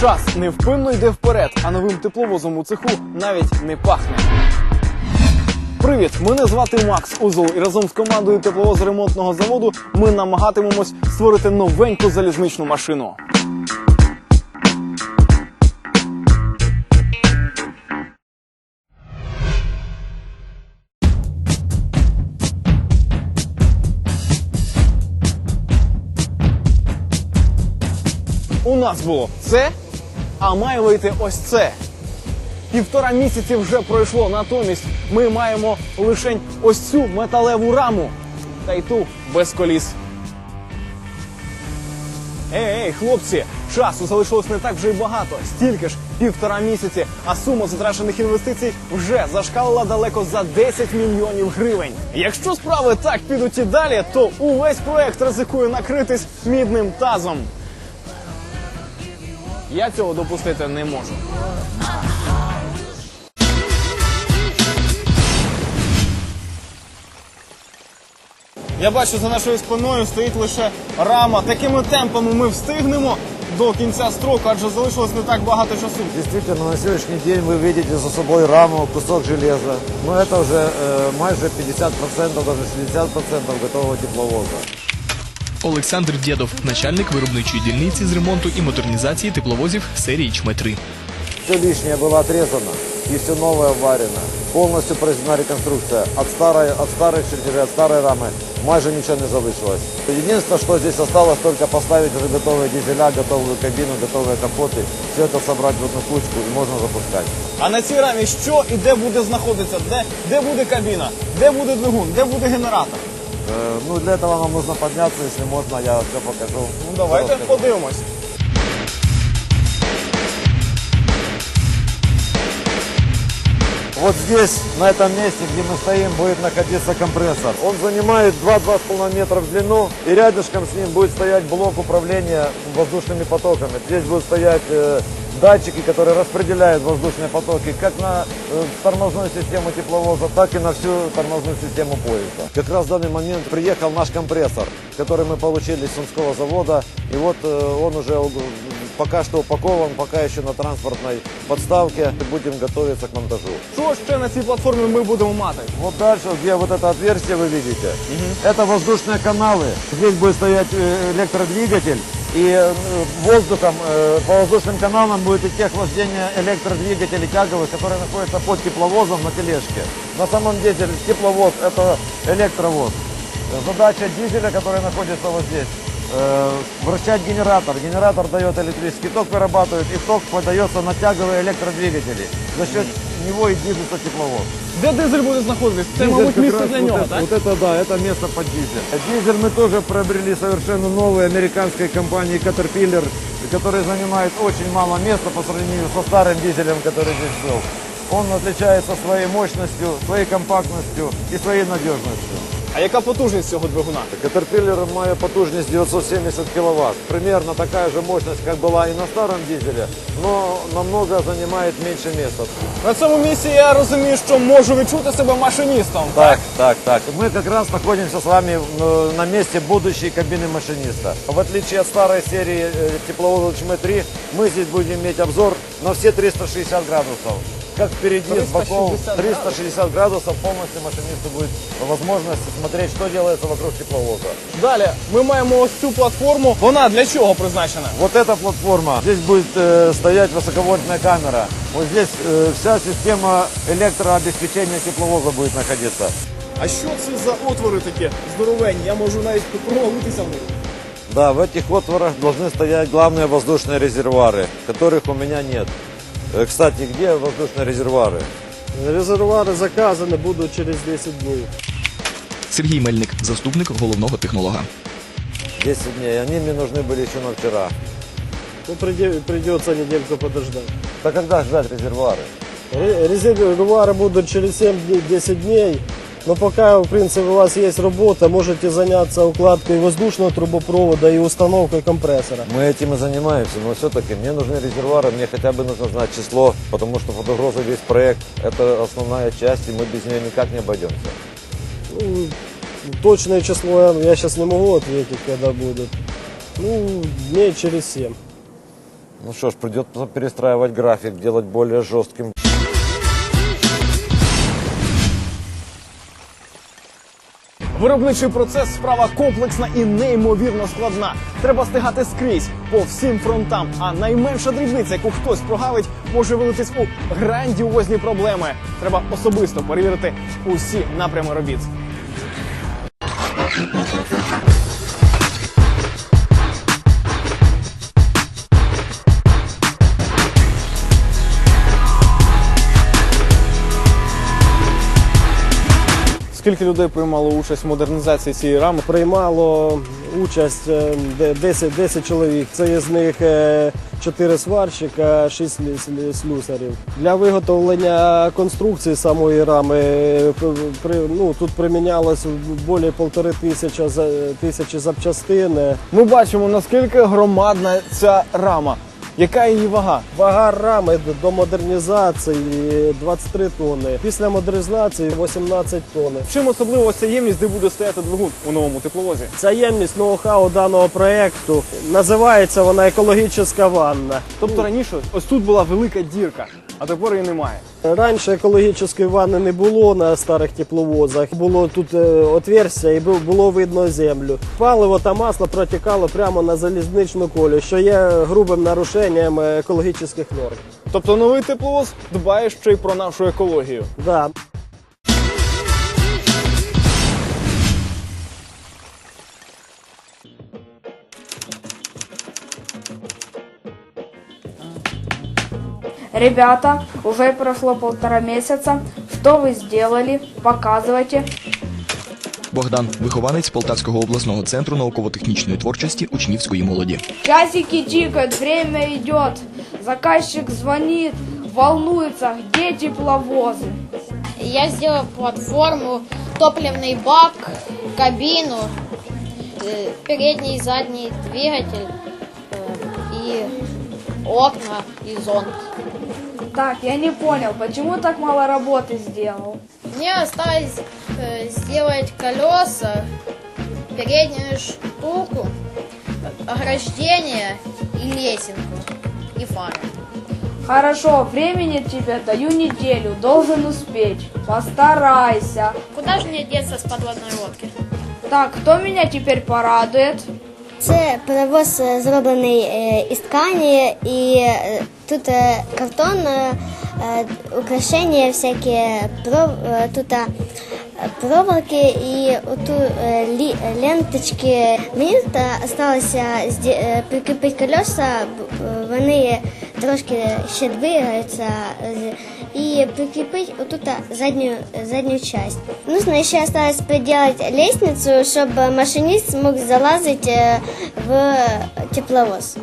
Час невпинно йде вперед, а новим тепловозом у цеху навіть не пахне. Привіт, мене звати Макс Узол, і разом з командою тепловозоремонтного заводу ми намагатимемось створити новеньку залізничну машину. У нас було це, а має вийти ось це. Півтора місяці вже пройшло. Натомість ми маємо лише ось цю металеву раму. Та й ту без коліс. Ей, ей, хлопці, часу залишилось не так вже й багато. Стільки ж півтора місяці, а сума затрачених інвестицій вже зашкалила далеко за 10 мільйонів гривень. Якщо справи так підуть і далі, то увесь проект ризикує накритись мідним тазом. Я цього допустити не можу. Я бачу, за нашою спиною стоїть лише рама. Такими темпами ми встигнемо до кінця строку, адже залишилось не так багато часу. Действительно, на сегодняшний день вы видите за собой раму, кусок железа. Но это уже э, майже 50%, даже 60% готового тепловоза. Олександр Дєдов, начальник виробничої дільниці з ремонту і модернізації тепловозів серії Чме-3. Все лишнее было отрезано и все новое варено. Полностью произведена реконструкция. От старой, от старых чертежей, от старой рамы майже ничего не залишилось. Единственное, что здесь осталось, только поставить уже готовые дизеля, готовую кабину, готовые капоты. Все это собрать в одну кучку и можно запускать. А на цій рамі що і де буде знаходитися? Де, де буде кабіна? Де буде двигун? Де буде генератор? Э, ну, для этого нам нужно подняться, если можно, я все покажу. Ну давайте подивимось. Вот здесь, на этом месте, где мы стоим, будет находиться компрессор. Он занимает 2-2,5 метра в длину, и рядышком с ним будет стоять блок управления воздушными потоками. Здесь будут стоять э, датчики, которые распределяют воздушные потоки как на э, тормозную систему тепловоза, так и на всю тормозную систему поезда. Как раз в данный момент приехал наш компрессор, который мы получили с Сумского завода, и вот э, он уже пока что упакован, пока еще на транспортной подставке. Будем готовиться к монтажу. Що ще на цій платформі ми будемо мати? Вот дальше, где вот это отверстие вы видите, это воздушные каналы. Здесь будет стоять э, электродвигатель, и э, воздухом э, по воздушным каналам будет идти охлаждение электродвигателей тяговых, которые находятся под тепловозом на тележке. На самом деле тепловоз – это электровоз. Задача дизеля, который находится вот здесь, э, вращать генератор. Генератор дает электрический ток, вырабатывает, и ток подается на тяговые электродвигатели. За счет него и движется тепловоз. Де дизель буде знаходитись? Це, Дизель мабуть, как місце раз для вот нього, это, так? Вот это да, это место под дизель. Дизель мы тоже приобрели совершенно новой американской компании Caterpillar, который занимает очень мало места по сравнению со старым дизелем, который здесь был. Он отличается своей мощностью, своей компактностью и своей надежностью. А яка потужність цього двигуна? Caterpillar має потужність 970 кВт. Примерно такая же мощность, как была и на старом дизеле, но намного занимает меньше места. На цьому місці я розумію, що можу відчути себе машиністом. Так, так, так. Мы как раз находимся с вами э, на месте будущей кабины машиниста. В отличие от старой серии э, тепловоза ЧМ-3, мы здесь будем иметь обзор на все 360 градусов. Как впереди, с боков, 360 360 градусов полностью машинисту будет возможность смотреть, что делается вокруг тепловоза. Далі ми маємо ось цю платформу. Вона для чого призначена? Вот эта платформа. Здесь будет э, стоять высоковольтная камера. Вот здесь э, вся система электрообеспечения тепловоза будет находиться. А що це за отвори такі здоровенні? Я можу навіть провалитися в них. Да, в этих отворах должны стоять главные воздушные резервуары, которых у меня нет. Э, Кстати, где воздушные резервуары? Резервуари заказані будуть через 10 днів. Сергій Мельник, заступник головного технолога. 10 дней. Они мне нужны были еще на вчера. Ну, приде- придется недельку подождать. Да когда ждать резервуары? Ре- Резервуары будут через 7-10 дней. Но пока, в принципе, у вас есть работа, можете заняться укладкой воздушного трубопровода и установкой компрессора. Мы этим и занимаемся, но все-таки мне нужны резервуары, мне хотя бы нужно знать число, потому что под угрозой весь проект – это основная часть, и мы без нее никак не обойдемся. Ну, точное число я сейчас не могу ответить, когда будет. Ну, дней через 7. Ну что ж, придется перестраивать график, делать более жестким. Виробничий процес справа комплексна і неймовірно складна. Треба стигати скрізь по всім фронтам. А найменша дрібниця, яку хтось прогавить, може вилитись у грандіозні проблеми. Треба особисто перевірити усі напрями робіт. Скільки людей приймало участь в модернізації цієї рами? Приймало участь е, де- 10, 10 чоловік. Це із них 4 сварщика, 6 слюсарів. Для виготовлення конструкції самої рами е, ну, тут примінялось більше полтори тисячі запчастин. Ми бачимо наскільки громадна ця рама. Яка її вага? Вага рами до модернізації 23 тонни. Після модернізації 18 тонн. Чим особливо ця ємність, де буде стояти двигун у новому тепловозі? Ця ємність ноу-хау даного проєкту називається вона екологічна ванна. Тобто раніше ось тут була велика дірка, а тепер її немає. Раніше екологічної ванни не було на старих тепловозах. Було тут е, отверстя і було видно землю. Паливо та масло протікало прямо на залізничну колію, що є грубим нарушенням е, екологічних норм. Тобто новий тепловоз дбає ще й про нашу екологію. Да. Ребята, уже прошло полтора месяца. Что вы сделали? Показывайте. Богдан, вихованець Полтавського обласного центру науково-технічної творчості учнівської молоді. Часики тикают, время идет. Заказчик звонит, волнуется, где тепловозы? Я сделал платформу, топливный бак, кабину, э, передний и задний двигатель э, и окна и зонт. Так, я не понял, почему так мало работы сделал? Мне осталось э, сделать колеса, переднюю штуку, ограждение и лесенку и фары. Хорошо, времени тебе даю неделю, должен успеть. Постарайся. Куда же мне деться с подводной лодки? Так, кто меня теперь порадует? Це паровоз е, зроблений е, із ткані, і е, тут е, картон, е, е, украшення всякі, пров, е, тут е, проволоки і оту е, лі, ленточки. Мені тут залишилося прикріпити колеса, б- е, вони трошки ще двигаються, е, і прикрепить вот тут заднюю, заднюю часть. Нужно еще осталось приделать лестницу, чтобы машинист смог залазить э, в тепловоз.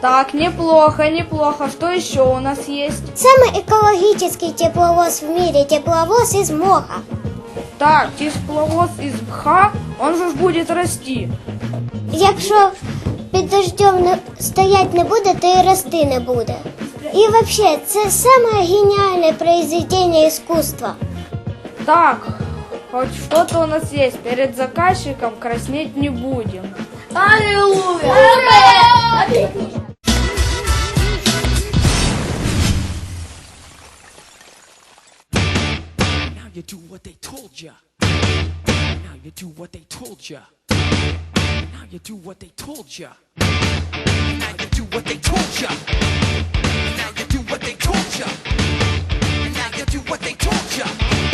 Так, неплохо, неплохо. Что еще у нас есть? Самый экологический тепловоз в мире, тепловоз из моха. Так, тепловоз из МХА, он же ж будет расти. Якщо під дождем не, стоять не буде, то і рости не буде. І взагалі, це саме геніальне произведення искусства. Так, хоть что-то у нас есть. Перед заказчиком краснеть не будем. Аллилуйя! Now You do what they told ya. Now you do what they told ya. Now you do what they told ya. Now you do what they told ya. Now you do what they told ya. Now you do what they told ya.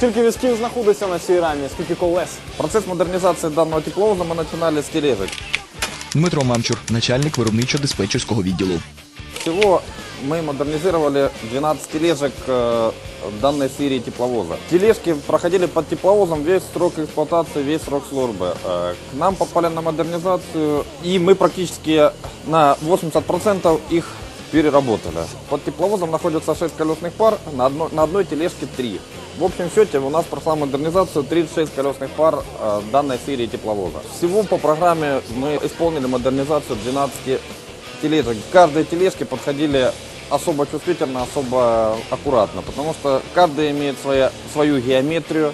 Скільки візків знаходиться на цій рамі, скільки колес? Процесс модернизации данного тепловоза мы начинали с тележек. Дмитро Мамчур, начальник виробничо-диспетчерського відділу. Всего мы модернизировали 12 тележек э, данной серии тепловоза. Тележки проходили под тепловозом весь срок эксплуатации, весь срок службы. Э, К нам попали на модернизацию, и мы практически на 80% их переработали. Под тепловозом находится 6 колесных пар, на одной, на одной тележке 3. В общем счете у нас прошла модернизацию 36 колесных пар э, данной серии тепловоза. Всего по программе мы исполнили модернизацию 12 тележек. К каждой тележке подходили особо чувствительно, особо аккуратно, потому что каждый имеет своя, свою геометрию,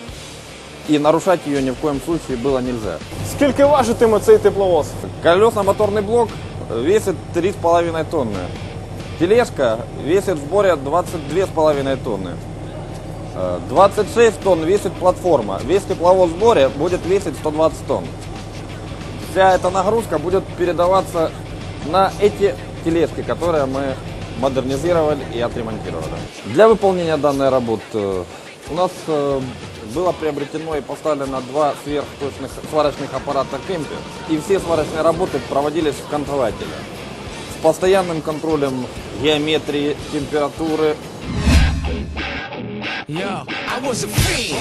и нарушать ее ни в коем случае было нельзя. Скільки важитиме цей тепловоз? Колесно-моторный блок весит 3,5 тонны. Тележка весит в сборе 22,5 тонны. Э, 26 тонн весит платформа. Весь тепловоз в сборе будет весить 120 тонн. Вся эта нагрузка будет передаваться на эти тележки, которые мы модернизировали и отремонтировали. Для выполнения данной работы э, у нас э, было приобретено и поставлено два сверхточных сварочных аппарата «Кемпер». И все сварочные работы проводились в контрователе. С постоянным контролем геометрии, температуры, Yo, I was a fiend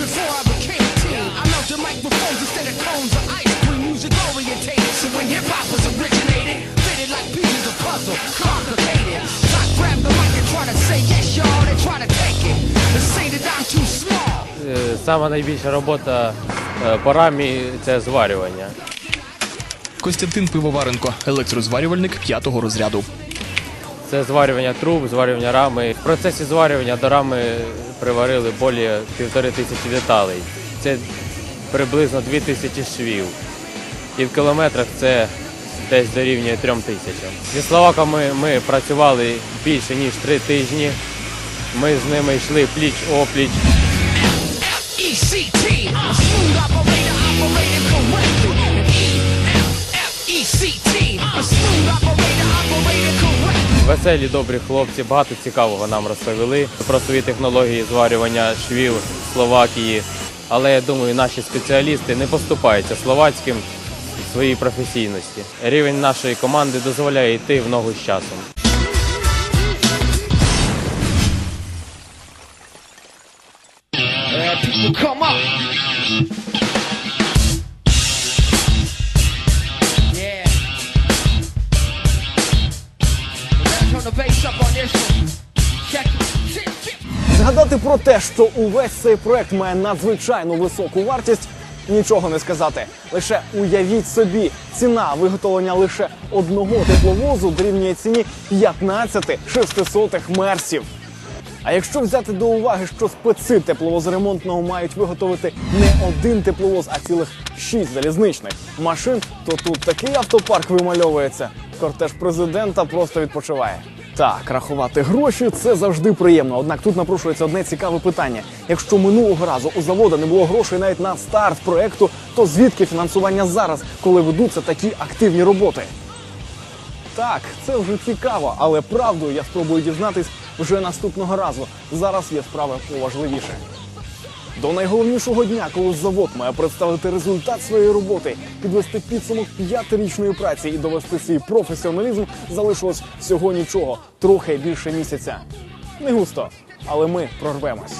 before I became a teen. I melted microphones instead of cones of ice cream. Music orientated, so when hip hop was originated, fitted like pieces of puzzle, complicated. So I grabbed the mic and try to say yes, y'all. They try to take it and say that I'm too small. Е, Сама найбільша робота е, по рамі це зварювання. Костянтин Пивоваренко, електрозварювальник п'ятого розряду. Це зварювання труб, зварювання рами. В процесі зварювання до рами приварили більше півтори тисячі деталей. Це приблизно дві тисячі швів. І в кілометрах це десь дорівнює трьом тисячам. Зі словаками ми працювали більше ніж три тижні. Ми з ними йшли пліч-опліч. Веселі, добрі хлопці, багато цікавого нам розповіли про свої технології зварювання швів Словакії. Але я думаю, наші спеціалісти не поступаються словацьким своїй професійності. Рівень нашої команди дозволяє йти в ногу з часом. Come up. Згадати про те, що увесь цей проект має надзвичайно високу вартість, нічого не сказати. Лише уявіть собі, ціна виготовлення лише одного тепловозу дорівнює ціні 15 шестисотих мерсів. А якщо взяти до уваги, що специ тепловозоремонтного мають виготовити не один тепловоз, а цілих шість залізничних машин, то тут такий автопарк вимальовується. Кортеж президента просто відпочиває. Так, рахувати гроші це завжди приємно. Однак тут напрошується одне цікаве питання: якщо минулого разу у завода не було грошей навіть на старт проекту, то звідки фінансування зараз, коли ведуться такі активні роботи? Так, це вже цікаво, але правду я спробую дізнатись вже наступного разу. Зараз є справи поважливіше. До найголовнішого дня, коли завод має представити результат своєї роботи, підвести підсумок п'ятирічної праці і довести свій професіоналізм, залишилось всього нічого, трохи більше місяця. Не густо, але ми прорвемось.